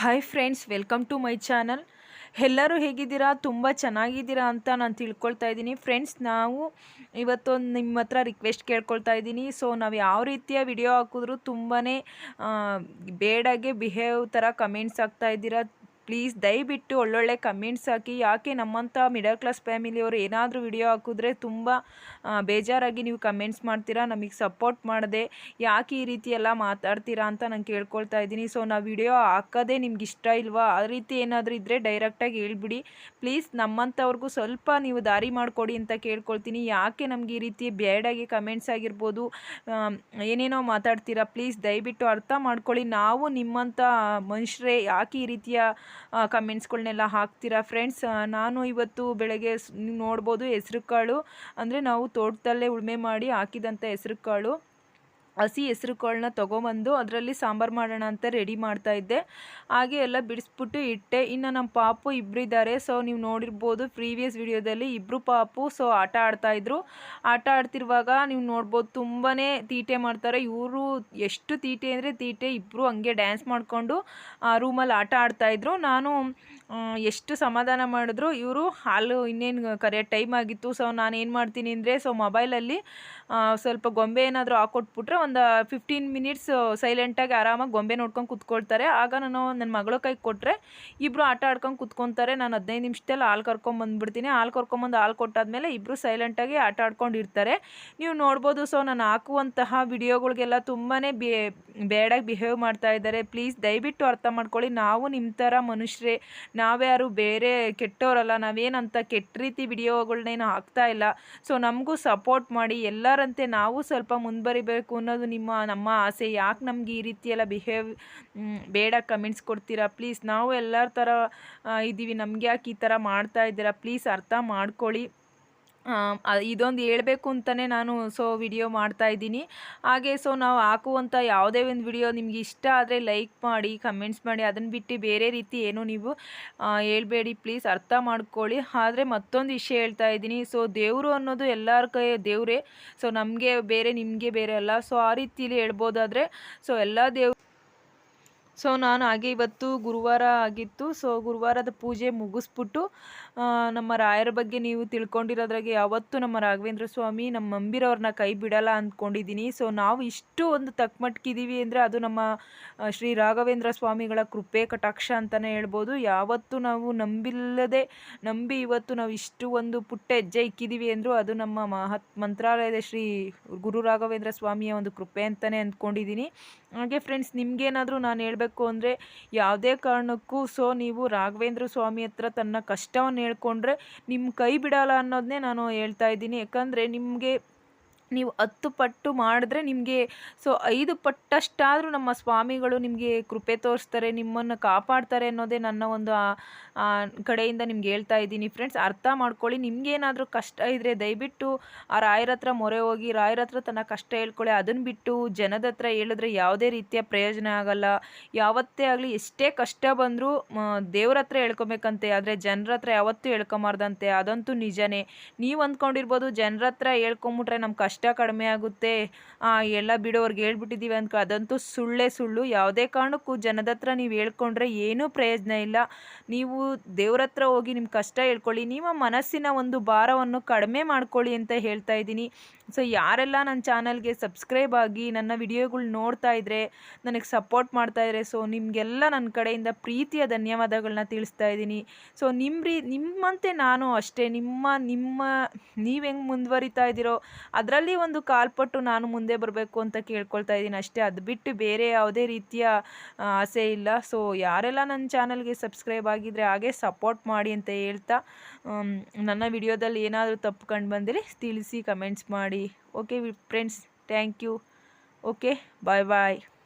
Hi friends welcome to my channel ಎಲ್ಲರೂ ಹೇಗಿದ್ದೀರಾ? ತುಂಬ ಚೆನ್ನಾಗಿದ್ದೀರಾ ಅಂತ ನಾನು ತಿಳ್ಕೊಳ್ತಾ ಇದ್ದೀನಿ. ಫ್ರೆಂಡ್ಸ್ ನಾವು ಇವತ್ತೊಂದು ನಿಮ್ಮ ಹತ್ರ ರಿಕ್ವೆಸ್ಟ್ ಕೇಳ್ಕೊಳ್ತಾ ಇದ್ದೀನಿ. ಸೊ ನಾವು ಯಾವ ರೀತಿಯ ವಿಡಿಯೋ ಹಾಕಿದ್ರು ತುಂಬಾ ಬೇಡಾಗೆ ಬಿಹೇವ್ ಥರ ಕಮೆಂಟ್ಸ್ ಆಗ್ತಾ ಇದ್ದೀರಾ? ಪ್ಲೀಸ್ ದಯವಿಟ್ಟು ಒಳ್ಳೊಳ್ಳೆ ಕಮೆಂಟ್ಸ್ ಹಾಕಿ. ಯಾಕೆ ನಮ್ಮಂಥ ಮಿಡಲ್ ಕ್ಲಾಸ್ ಫ್ಯಾಮಿಲಿಯವರು ಏನಾದರೂ ವಿಡಿಯೋ ಹಾಕಿದ್ರೆ ತುಂಬ ಬೇಜಾರಾಗಿ ನೀವು ಕಮೆಂಟ್ಸ್ ಮಾಡ್ತೀರಾ, ನಮಗೆ ಸಪೋರ್ಟ್ ಮಾಡಿದೆ ಯಾಕೆ ಈ ರೀತಿ ಎಲ್ಲ ಮಾತಾಡ್ತೀರಾ ಅಂತ ನಾನು ಕೇಳ್ಕೊಳ್ತಾ ಇದ್ದೀನಿ. ಸೊ ನಾವು ವಿಡಿಯೋ ಹಾಕೋದೇ ನಿಮ್ಗೆ ಇಷ್ಟ ಇಲ್ವಾ? ಆ ರೀತಿ ಏನಾದರೂ ಇದ್ದರೆ ಡೈರೆಕ್ಟಾಗಿ ಹೇಳ್ಬಿಡಿ. ಪ್ಲೀಸ್ ನಮ್ಮಂಥವ್ರಿಗೂ ಸ್ವಲ್ಪ ನೀವು ದಾರಿ ಮಾಡಿಕೊಡಿ ಅಂತ ಕೇಳ್ಕೊಳ್ತೀನಿ. ಯಾಕೆ ನಮಗೆ ಈ ರೀತಿ ಬ್ಯಾಡಾಗಿ ಕಮೆಂಟ್ಸ್ ಆಗಿರ್ಬೋದು? ಏನೇನೋ ಮಾತಾಡ್ತೀರಾ? ಪ್ಲೀಸ್ ದಯವಿಟ್ಟು ಅರ್ಥ ಮಾಡ್ಕೊಳ್ಳಿ. ನಾವು ನಿಮ್ಮಂಥ ಮನುಷ್ಯರೇ ಯಾಕೆ ಈ ರೀತಿಯ ಕಮೆಂಟ್ಸ್ಗಳನ್ನೆಲ್ಲ ಹಾಕ್ತೀರಾ ಫ್ರೆಂಡ್ಸ್ ನಾನು ಇವತ್ತು ಬೆಳಗ್ಗೆ ನೋಡ್ಬೋದು ಹೆಸ್ರು ಕಾಳು ಅಂದರೆ ನಾವು ತೋಟದಲ್ಲೇ ಉಳುಮೆ ಮಾಡಿ ಹಾಕಿದಂಥ ಹೆಸ್ರು ಕಾಳು ಹಸಿ ಹೆಸ್ರುಗಳ್ನ ತೊಗೊಂಬಂದು ಅದರಲ್ಲಿ ಸಾಂಬಾರು ಮಾಡೋಣ ಅಂತ ರೆಡಿ ಮಾಡ್ತಾ ಇದ್ದೆ. ಹಾಗೆ ಎಲ್ಲ ಬಿಡಿಸ್ಬಿಟ್ಟು ಇಟ್ಟೆ. ಇನ್ನು ನಮ್ಮ ಪಾಪು ಇಬ್ಬರಿದ್ದಾರೆ ಸೊ ನೀವು ನೋಡಿರ್ಬೋದು ಪ್ರೀವಿಯಸ್ ವಿಡಿಯೋದಲ್ಲಿ ಇಬ್ಬರು ಪಾಪು. ಸೊ ಆಟ ಆಡ್ತಾಯಿದ್ರು ಆಟ ಆಡ್ತಿರುವಾಗ ನೀವು ನೋಡ್ಬೋದು ತುಂಬಾ ತೀಟೆ ಮಾಡ್ತಾರೆ. ಇವರು ಎಷ್ಟು ತೀಟೆ ಅಂದರೆ ತೀಟೆ. ಇಬ್ಬರು ಹಂಗೆ ಡ್ಯಾನ್ಸ್ ಮಾಡಿಕೊಂಡು ರೂಮಲ್ಲಿ ಆಟ ಆಡ್ತಾಯಿದ್ರು ನಾನು ಎಷ್ಟು ಸಮಾಧಾನ ಮಾಡಿದ್ರು. ಇವರು ಹಾಲು ಇನ್ನೇನು ಕರೆಕ್ಟ್ ಟೈಮ್ ಆಗಿತ್ತು. ಸೊ ನಾನು ಏನು ಮಾಡ್ತೀನಿ ಅಂದರೆ ಸೊ ಮೊಬೈಲಲ್ಲಿ ಸ್ವಲ್ಪ ಗೊಂಬೆ ಏನಾದರೂ ಹಾಕೊಟ್ಬಿಟ್ರೆ ಒಂದು ಫಿಫ್ಟೀನ್ ಮಿನಿಟ್ಸ್ ಸೈಲೆಂಟಾಗಿ ಆರಾಮಾಗಿ ಗೊಂಬೆ ನೋಡ್ಕೊಂಡು ಕುತ್ಕೊಳ್ತಾರೆ. ಆಗ ನಾನು ನನ್ನ ಮಗಳ ಕೈ ಕೊಟ್ಟರೆ ಇಬ್ಬರು ಆಟ ಆಡ್ಕೊಂಡು ಕುತ್ಕೊತಾರೆ. ನಾನು ಹದಿನೈದು ನಿಮಿಷದಲ್ಲಿ ಹಾಲು ಕರ್ಕೊಂಬಂದ್ಬಿಡ್ತೀನಿ ಹಾಲು ಕರ್ಕೊಂಬಂದು ಹಾಲು ಕೊಟ್ಟಾದ್ಮೇಲೆ ಇಬ್ಬರು ಸೈಲೆಂಟಾಗಿ ಆಟ ಆಡ್ಕೊಂಡಿರ್ತಾರೆ ನೀವು ನೋಡ್ಬೋದು ಸೊ ನಾನು ಹಾಕುವಂತಹ ವಿಡಿಯೋಗಳಿಗೆಲ್ಲ ತುಂಬಾ ಬೇ, ಬೇಡಾಗಿ ಬಿಹೇವ್ ಮಾಡ್ತಾ ಇದ್ದಾರೆ. ಪ್ಲೀಸ್ ದಯವಿಟ್ಟು ಅರ್ಥ ಮಾಡ್ಕೊಳ್ಳಿ. ನಾವು ನಿಮ್ಮ ಥರ ಮನುಷ್ಯರೇ ನಾವ್ಯಾರು ಬೇರೆ ಕೆಟ್ಟವರಲ್ಲ, ನಾವೇನಂತ ಕೆಟ್ಟ ರೀತಿ ವಿಡಿಯೋಗಳನ್ನೇನು ಹಾಕ್ತಾ ಇಲ್ಲ. ಸೊ ನಮಗೂ ಸಪೋರ್ಟ್ ಮಾಡಿ, ಎಲ್ಲರಂತೆ ನಾವು ಸ್ವಲ್ಪ ಮುಂದುವರಿಬೇಕು ಅನ್ನೋದು ನಿಮ್ಮ, ನಮ್ಮ ಆಸೆ. ಯಾಕೆ ನಮಗೆ ಈ ರೀತಿ ಎಲ್ಲ ಬಿಹೇವ್ ಬೇಡ ಕಮೆಂಟ್ಸ್ ಕೊಡ್ತೀರಾ? ಪ್ಲೀಸ್ ನಾವು ಎಲ್ಲರ ಥರ ಇದ್ದೀವಿ ನಮ್ಗೆ ಯಾಕೆ ಈ ಥರ ಮಾಡ್ತಾ ಇದ್ದೀರಾ? ಪ್ಲೀಸ್ ಅರ್ಥ ಮಾಡ್ಕೊಳ್ಳಿ. ಇದೊಂದು ಹೇಳಬೇಕು ಅಂತಲೇ ನಾನು ಸೊ ವಿಡಿಯೋ ಮಾಡ್ತಾ ಇದ್ದೀನಿ. ಹಾಗೆ ಸೊ ನಾವು ಹಾಕುವಂಥ ಯಾವುದೇ ಒಂದು ವಿಡಿಯೋ ನಿಮ್ಗೆ ಇಷ್ಟ ಆದರೆ ಲೈಕ್ ಮಾಡಿ ಕಮೆಂಟ್ಸ್ ಮಾಡಿ ಅದನ್ನು ಬಿಟ್ಟು ಬೇರೆ ರೀತಿ ಏನು ನೀವು ಹೇಳಬೇಡಿ ಪ್ಲೀಸ್ ಅರ್ಥ ಮಾಡ್ಕೊಳ್ಳಿ. ಆದರೆ ಮತ್ತೊಂದು ವಿಷಯ ಹೇಳ್ತಾ ಇದ್ದೀನಿ. ಸೊ ದೇವರು ಅನ್ನೋದು ಎಲ್ಲರ ಕೈ ದೇವರೇ. ಸೊ ನಮಗೆ ಬೇರೆ, ನಿಮಗೆ ಬೇರೆ ಅಲ್ಲ. ಸೊ ಆ ರೀತಿಯಲ್ಲಿ ಹೇಳ್ಬೋದಾದರೆ ಸೊ ಎಲ್ಲ ದೇವ್ ಸೊ ನಾನು ಹಾಗೆ ಇವತ್ತು ಗುರುವಾರ ಆಗಿತ್ತು. ಸೊ ಗುರುವಾರದ ಪೂಜೆ ಮುಗಿಸ್ಬಿಟ್ಟು ನಮ್ಮ ರಾಯರ ಬಗ್ಗೆ ನೀವು ತಿಳ್ಕೊಂಡಿರೋದ್ರಾಗೆ ಯಾವತ್ತೂ ನಮ್ಮ ರಾಘವೇಂದ್ರ ಸ್ವಾಮಿ ನಮ್ಮ ಮಂಬಿರವ್ರನ್ನ ಕೈ ಬಿಡಲ್ಲ ಅಂದ್ಕೊಂಡಿದ್ದೀನಿ. ಸೊ ನಾವು ಇಷ್ಟು ಒಂದು ತಕ್ಕಮಟ್ಕಿದ್ದೀವಿ ಅಂದರೆ ಅದು ನಮ್ಮ ಶ್ರೀ ರಾಘವೇಂದ್ರ ಸ್ವಾಮಿಗಳ ಕೃಪೆ ಕಟಾಕ್ಷ ಅಂತಲೇ ಹೇಳ್ಬೋದು. ಯಾವತ್ತೂ ನಾವು ನಂಬಿಲ್ಲದೆ, ನಂಬಿ ಇವತ್ತು ನಾವು ಇಷ್ಟು ಒಂದು ಪುಟ್ಟ ಹೆಜ್ಜೆ ಇಕ್ಕಿದ್ದೀವಿ ಅಂದರೂ ಅದು ನಮ್ಮ ಮಹತ್, ಮಂತ್ರಾಲಯದ ಶ್ರೀ ಗುರು ರಾಘವೇಂದ್ರ ಸ್ವಾಮಿಯ ಒಂದು ಕೃಪೆ ಅಂತಲೇ ಅಂದ್ಕೊಂಡಿದ್ದೀನಿ. ಹಾಗೆ ಫ್ರೆಂಡ್ಸ್ ನಿಮಗೇನಾದರೂ ನಾನು ಹೇಳಬೇಕು ಅಂದರೆ ಯಾವುದೇ ಕಾರಣಕ್ಕೂ ಸೊ ನೀವು ರಾಘವೇಂದ್ರ ಸ್ವಾಮಿ ಹತ್ರ ತನ್ನ ಕಷ್ಟವನ್ನು ಹೇಳ್ಕೊಂಡ್ರೆ ನಿಮ್ಮ ಕೈ ಬಿಡಲ್ಲ ಅನ್ನೋದನ್ನೇ ನಾನು ಹೇಳ್ತಾ ಇದ್ದೀನಿ. ಯಾಕಂದರೆ ನಿಮಗೆ ನೀವು ಹತ್ತು ಪಟ್ಟು ಮಾಡಿದ್ರೆ ನಿಮಗೆ, ಸೊ ಐದು ಪಟ್ಟಷ್ಟಾದರೂ ನಮ್ಮ ಸ್ವಾಮಿಗಳು ನಿಮಗೆ ಕೃಪೆ ತೋರಿಸ್ತಾರೆ, ನಿಮ್ಮನ್ನು ಕಾಪಾಡ್ತಾರೆ ಅನ್ನೋದೇ ನನ್ನ ಒಂದು ಕಡೆಯಿಂದ ನಿಮ್ಗೆ ಹೇಳ್ತಾ ಇದ್ದೀನಿ. ಫ್ರೆಂಡ್ಸ್ ಅರ್ಥ ಮಾಡ್ಕೊಳ್ಳಿ, ನಿಮಗೇನಾದರೂ ಕಷ್ಟ ಇದ್ದರೆ ದಯವಿಟ್ಟು ಆ ರಾಯರ ಹತ್ರ ಮೊರೆ ಹೋಗಿ, ರಾಯರ ಹತ್ರ ತನ್ನ ಕಷ್ಟ ಹೇಳ್ಕೊಳ್ಳಿ. ಅದನ್ನು ಬಿಟ್ಟು ಜನದ ಹತ್ರ ಹೇಳಿದ್ರೆ ಯಾವುದೇ ರೀತಿಯ ಪ್ರಯೋಜನ ಆಗಲ್ಲ. ಯಾವತ್ತೇ ಆಗಲಿ, ಎಷ್ಟೇ ಕಷ್ಟ ಬಂದರೂ ದೇವ್ರ ಹತ್ರ ಹೇಳ್ಕೊಬೇಕಂತೆ. ಆದರೆ ಜನರ ಹತ್ರ ಯಾವತ್ತೂ ಹೇಳ್ಕೊಬಾರ್ದಂತೆ ಅದಂತೂ ನಿಜನೇ. ನೀವು ಅಂದ್ಕೊಂಡಿರ್ಬೋದು, ಜನರ ಹತ್ರ ಹೇಳ್ಕೊಂಬಿಟ್ರೆ ನಮ್ಮ ಕಷ್ಟ ಕಷ್ಟ ಕಡಿಮೆ ಆಗುತ್ತೆ. ಎಲ್ಲ ಬಿಡೋರ್ಗೆ ಹೇಳ್ಬಿಟ್ಟಿದ್ದೀವಿ ಅಂತ ಅದಂತೂ ಸುಳ್ಳೇ ಸುಳ್ಳು. ಯಾವುದೇ ಕಾರಣಕ್ಕೂ ಜನದ ಹತ್ರ ನೀವು ಹೇಳ್ಕೊಂಡ್ರೆ ಏನೂ ಪ್ರಯೋಜನ ಇಲ್ಲ. ನೀವು ದೇವ್ರ ಹತ್ರ ಹೋಗಿ ನಿಮ್ಮ ಕಷ್ಟ ಹೇಳ್ಕೊಳ್ಳಿ, ನಿಮ್ಮ ಮನಸ್ಸಿನ ಒಂದು ಭಾರವನ್ನು ಕಡಿಮೆ ಮಾಡ್ಕೊಳ್ಳಿ ಅಂತ ಹೇಳ್ತಾ ಇದ್ದೀನಿ. ಸೊ, ಯಾರೆಲ್ಲ ನನ್ನ ಚಾನಲ್ಗೆ ಸಬ್ಸ್ಕ್ರೈಬ್ ಆಗಿ ನನ್ನ ವಿಡಿಯೋಗಳು ನೋಡ್ತಾ ಇದ್ರೆ, ನನಗೆ ಸಪೋರ್ಟ್ ಮಾಡ್ತಾ ಇದ್ರೆ, ಸೊ, ನಿಮಗೆಲ್ಲ ನನ್ನ ಕಡೆಯಿಂದ ಪ್ರೀತಿಯ ಧನ್ಯವಾದಗಳನ್ನ ತಿಳಿಸ್ತಾ ಇದ್ದೀನಿ. ಸೊ ನಿಮ್ಮ ನಿಮ್ಮಂತೆ ನಾನು ಅಷ್ಟೇ. ನಿಮ್ಮ ನಿಮ್ಮ, ನೀವು ಹೆಂಗೆ ಮುಂದುವರಿತಾ ಇದ್ದೀರೋ, ಅದರಲ್ಲಿ ಒಂದು ಕಾಲ್ಪಟ್ಟು ನಾನು ಮುಂದೆ ಬರಬೇಕು ಅಂತ ಕೇಳ್ಕೊಳ್ತಾ ಇದ್ದೀನಿ ಅಷ್ಟೇ. ಅದು ಬಿಟ್ಟು ಬೇರೆ ಯಾವುದೇ ರೀತಿಯ ಆಸೆ ಇಲ್ಲ. ಸೊ ಯಾರೆಲ್ಲ ನನ್ನ ಚಾನಲ್ಗೆ ಸಬ್ಸ್ಕ್ರೈಬ್ ಆಗಿದ್ರೆ ಹಾಗೆ ಸಪೋರ್ಟ್ ಮಾಡಿ ಅಂತ ಹೇಳ್ತಾ ನನ್ನ ವಿಡಿಯೋದಲ್ಲಿ ಏನಾದರೂ ತಪ್ಪು ಕಂಡು ಬಂದರೆ ತಿಳಿಸಿ ಕಮೆಂಟ್ಸ್ ಮಾಡಿ. Okay friends thank you okay bye bye